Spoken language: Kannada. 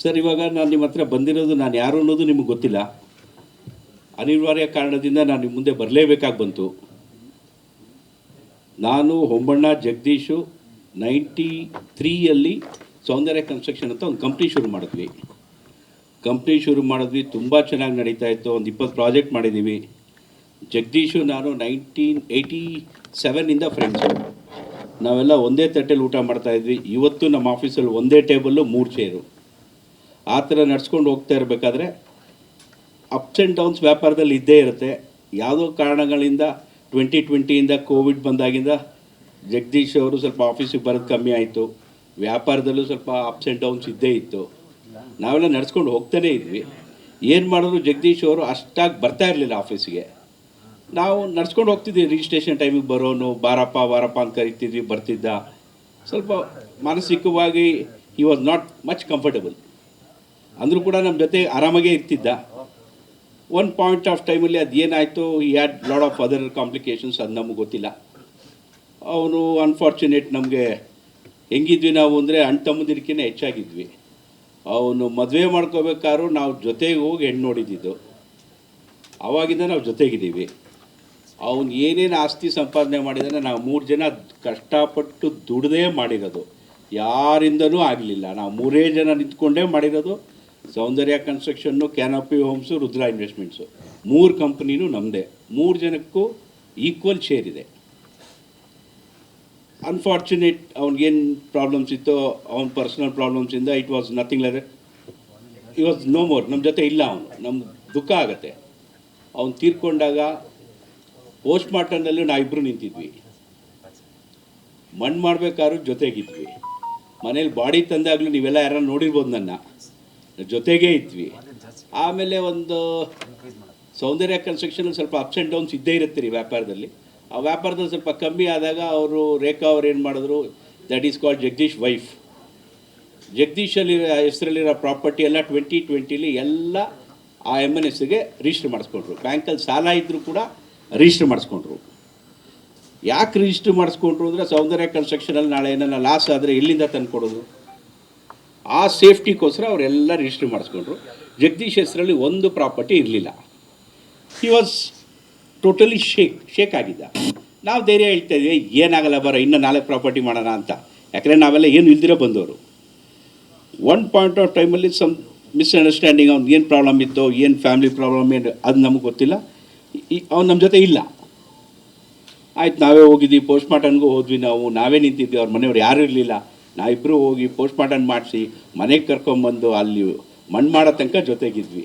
ಸರ್, ಇವಾಗ ನಾನು ನಿಮ್ಮ ಹತ್ರ ಬಂದಿರೋದು ನಾನು ಯಾರು ಅನ್ನೋದು ನಿಮಗೆ ಗೊತ್ತಿಲ್ಲ. ಅನಿವಾರ್ಯ ಕಾರಣದಿಂದ ನಾನು ನಿಮ್ಮ ಮುಂದೆ ಬರಲೇಬೇಕಾಗಿ ಬಂತು. ನಾನು ಹೊಂಬಣ್ಣ, ಜಗದೀಶು ನೈಂಟಿ ತ್ರೀಯಲ್ಲಿ ಸೌಂದರ್ಯ ಕನ್ಸ್ಟ್ರಕ್ಷನ್ ಅಂತ ಒಂದು ಕಂಪ್ನಿ ಶುರು ಮಾಡಿದ್ವಿ. ಕಂಪ್ನಿ ಶುರು ಮಾಡಿದ್ವಿ, ತುಂಬ ಚೆನ್ನಾಗಿ ನಡೀತಾ ಇತ್ತು, ಒಂದು ಇಪ್ಪತ್ತು ಪ್ರಾಜೆಕ್ಟ್ ಮಾಡಿದ್ದೀವಿ ಜಗದೀಶು, ನಾನು ನೈನ್ಟೀನ್ ಏಯ್ಟಿ ಸೆವೆನಿಂದ ಫ್ರೆಂಡ್ಸು ನಾವೆಲ್ಲ ಒಂದೇ ತಟ್ಟೆಲಿ ಊಟ ಮಾಡ್ತಾಯಿದ್ವಿ ಇವತ್ತು ನಮ್ಮ ಆಫೀಸಲ್ಲಿ ಒಂದೇ ಟೇಬಲ್ಲು ಮೂರು ಚೇರು ಆ ಥರ ನಡ್ಸ್ಕೊಂಡು ಹೋಗ್ತಾ ಇರಬೇಕಾದ್ರೆ ಅಪ್ಸ್ ಆ್ಯಂಡ್ ಡೌನ್ಸ್ ವ್ಯಾಪಾರದಲ್ಲಿ ಇದ್ದೇ ಇರುತ್ತೆ. ಯಾವುದೋ ಕಾರಣಗಳಿಂದ ಟ್ವೆಂಟಿ ಟ್ವೆಂಟಿಯಿಂದ ಕೋವಿಡ್ ಬಂದಾಗಿಂದ ಜಗದೀಶ್ ಅವರು ಸ್ವಲ್ಪ ಆಫೀಸಿಗೆ ಬರೋದು ಕಮ್ಮಿ ಆಯಿತು. ವ್ಯಾಪಾರದಲ್ಲೂ ಸ್ವಲ್ಪ ಅಪ್ಸ್ ಆ್ಯಂಡ್ ಡೌನ್ಸ್ ಇದ್ದೇ ಇತ್ತು. ನಾವೆಲ್ಲ ನಡ್ಸ್ಕೊಂಡು ಹೋಗ್ತಾನೇ ಇದ್ವಿ. ಏನು ಮಾಡಿದ್ರು ಜಗದೀಶ್ ಅವರು ಅಷ್ಟಾಗಿ ಬರ್ತಾ ಇರಲಿಲ್ಲ ಆಫೀಸಿಗೆ ನಾವು ನಡ್ಸ್ಕೊಂಡು ಹೋಗ್ತಿದ್ವಿ ರಿಜಿಸ್ಟ್ರೇಷನ್ ಟೈಮಿಗೆ ಬರೋನು, ಬಾರಪ್ಪ ಬಾರಪ್ಪ ಅಂತ ಕರಿತಿದ್ವಿ, ಬರ್ತಿದ್ದ. ಸ್ವಲ್ಪ ಮಾನಸಿಕವಾಗಿ he was not much comfortable ಅಂದರೂ ಕೂಡ ನಮ್ಮ ಜೊತೆ ಆರಾಮಾಗೇ ಇರ್ತಿದ್ದ. ಒನ್ ಪಾಯಿಂಟ್ ಆಫ್ ಟೈಮಲ್ಲಿ ಅದು ಏನಾಯಿತು ಈ had lot of other complications ಅದು ನಮಗೆ ಗೊತ್ತಿಲ್ಲ. ಅವನು ಅನ್ಫಾರ್ಚುನೇಟ್ ನಮಗೆ ಹೆಂಗಿದ್ವಿ ನಾವು ಅಂದರೆ ಅಣ್ಣ ತಮ್ಮದಿರ್ಕಿಂತ ಹೆಚ್ಚಾಗಿದ್ವಿ. ಅವನು ಮದುವೆ ಮಾಡ್ಕೋಬೇಕಾದ್ರೂ ನಾವು ಜೊತೆಗೆ ಹೋಗಿ ಹೆಣ್ಣು ನೋಡಿದ್ದಿದ್ದು ಆವಾಗಿಂದ ನಾವು ಜೊತೆಗಿದ್ದೀವಿ. ಅವನು ಏನೇನು ಆಸ್ತಿ ಸಂಪಾದನೆ ಮಾಡಿದಾನೆ, ನಾವು ಮೂರು ಜನ ಕಷ್ಟಪಟ್ಟು ದುಡ್ದೇ ಮಾಡಿರೋದು. ಯಾರಿಂದನೂ ಆಗಲಿಲ್ಲ. ನಾವು ಮೂರೇ ಜನ ನಿಂತ್ಕೊಂಡೇ ಮಾಡಿರೋದು. Soundarya construction canopy homes, Rudra investments. ಮೂರು ಕಂಪ್ನಿನೂ ನಮ್ಮದೇ ಮೂರು ಜನಕ್ಕೂ ಈಕ್ವಲ್ ಶೇರ್ ಇದೆ. ಅನ್ಫಾರ್ಚುನೇಟ್ ಅವ್ನಿಗೇನು ಪ್ರಾಬ್ಲಮ್ಸ್ ಇತ್ತೋ, ಅವ್ನ personal ಪ್ರಾಬ್ಲಮ್ಸಿಂದ it was nothing like it was no more. ನಮ್ಮ ಜೊತೆ ಇಲ್ಲ ಅವನು. ನಮ್ಗೆ ದುಃಖ ಆಗುತ್ತೆ. ಅವ್ನು ತೀರ್ಕೊಂಡಾಗ ಪೋಸ್ಟ್ ಮಾರ್ಟಮ್ನಲ್ಲೂ ನಾವಿಬ್ಬರು ನಿಂತಿದ್ವಿ. ಮಣ್ಣು ಮಾಡ್ಬೇಕಾದ್ರೂ ಜೊತೆಗಿದ್ವಿ. ಮನೇಲಿ ಬಾಡಿ ತಂದಾಗಲೂ ನೀವೆಲ್ಲ ಯಾರನ್ನ ನೋಡಿರ್ಬೋದು ನನ್ನ. ಜೊತೆಗೇ ಇದ್ವಿ. ಆಮೇಲೆ ಒಂದು ಸೌಂದರ್ಯ ಕನ್ಸ್ಟ್ರಕ್ಷನಲ್ಲಿ ಸ್ವಲ್ಪ ಅಪ್ಸ್ ಆ್ಯಂಡ್ ಡೌನ್ಸ್ ಇದ್ದೇ ಇರುತ್ತೆ ರೀ ವ್ಯಾಪಾರದಲ್ಲಿ. ಆ ವ್ಯಾಪಾರದಲ್ಲಿ ಸ್ವಲ್ಪ ಕಮ್ಮಿ ಆದಾಗ ಅವರು ರೇಖಾ ಅವ್ರು ಏನು ಮಾಡಿದ್ರು? That is called Jagadish wife ಜಗದೀಶಲ್ಲಿ ಹೆಸರಲ್ಲಿರೋ ಪ್ರಾಪರ್ಟಿ ಎಲ್ಲ ಟ್ವೆಂಟಿ ಟ್ವೆಂಟಿಲಿ ಎಲ್ಲ ಆ ಎಂ ಎನ್ ಎಸ್ಗೆ ರಿಜಿಸ್ಟರ್ ಮಾಡಿಸ್ಕೊಂಡ್ರು. ಬ್ಯಾಂಕಲ್ಲಿ ಸಾಲ ಇದ್ದರೂ ಕೂಡ ರಿಜಿಸ್ಟರ್ ಮಾಡಿಸ್ಕೊಂಡ್ರು. ಯಾಕೆ ರಿಜಿಸ್ಟರ್ ಮಾಡಿಸ್ಕೊಂಡ್ರು ಅಂದರೆ ಸೌಂದರ್ಯ ಕನ್ಸ್ಟ್ರಕ್ಷನಲ್ಲಿ ನಾಳೆ ಏನಾರ ಲಾಸ್ ಆದರೆ ಎಲ್ಲಿಂದ ತಂದು ಕೊಡೋದು ಆ ಸೇಫ್ಟಿಗೋಸ್ಕರ ಅವರೆಲ್ಲ ರಿಜಿಸ್ಟ್ರ್ ಮಾಡಿಸ್ಕೊಂಡ್ರು. ಜಗದೀಶ್ ಹೆಸರಲ್ಲಿ ಒಂದು ಪ್ರಾಪರ್ಟಿ ಇರಲಿಲ್ಲ. He was totally shake shake ಆಗಿದ್ದ. ನಾವು ಧೈರ್ಯ ಹೇಳ್ತಾ ಇದ್ದೀವಿ ಏನಾಗಲ್ಲ ಬರೋ, ಇನ್ನು ನಾಲ್ಕು ಪ್ರಾಪರ್ಟಿ ಮಾಡೋಣ ಅಂತ. ಯಾಕಂದರೆ ನಾವೆಲ್ಲ ಏನು ಇಲ್ದಿರೋ ಬಂದವರು. ಒನ್ ಪಾಯಿಂಟ್ ಆಫ್ ಟೈಮಲ್ಲಿ ಸಮ್ ಮಿಸ್ಅಂಡರ್ಸ್ಟ್ಯಾಂಡಿಂಗ್ ಅವ್ನು ಏನು ಪ್ರಾಬ್ಲಮ್ ಇತ್ತು, ಏನು ಫ್ಯಾಮಿಲಿ ಪ್ರಾಬ್ಲಮ್ ಏನು, ಅದು ನಮಗೆ ಗೊತ್ತಿಲ್ಲ. ಅವ್ನು ನಮ್ಮ ಜೊತೆ ಇಲ್ಲ. ಆಯ್ತು, ನಾವೇ ಹೋಗಿದ್ವಿ ಪೋಸ್ಟ್ ಮಾರ್ಟಮ್ಗೂ ಹೋದ್ವಿ ನಾವು, ನಾವೇ ನಿಂತಿದ್ವಿ, ಅವ್ರ ಮನೆಯವ್ರು ಯಾರೂ ಇರಲಿಲ್ಲ. ನಾವಿಬ್ಬರು ಹೋಗಿ ಪೋಸ್ಟ್ ಮಾರ್ಟಮ್ ಮಾಡಿಸಿ ಮನೆಗೆ ಕರ್ಕೊಂಬಂದು ಅಲ್ಲಿ ಮಣ್ಣು ಮಾಡೋ ತನಕ ಜೊತೆಗಿದ್ವಿ.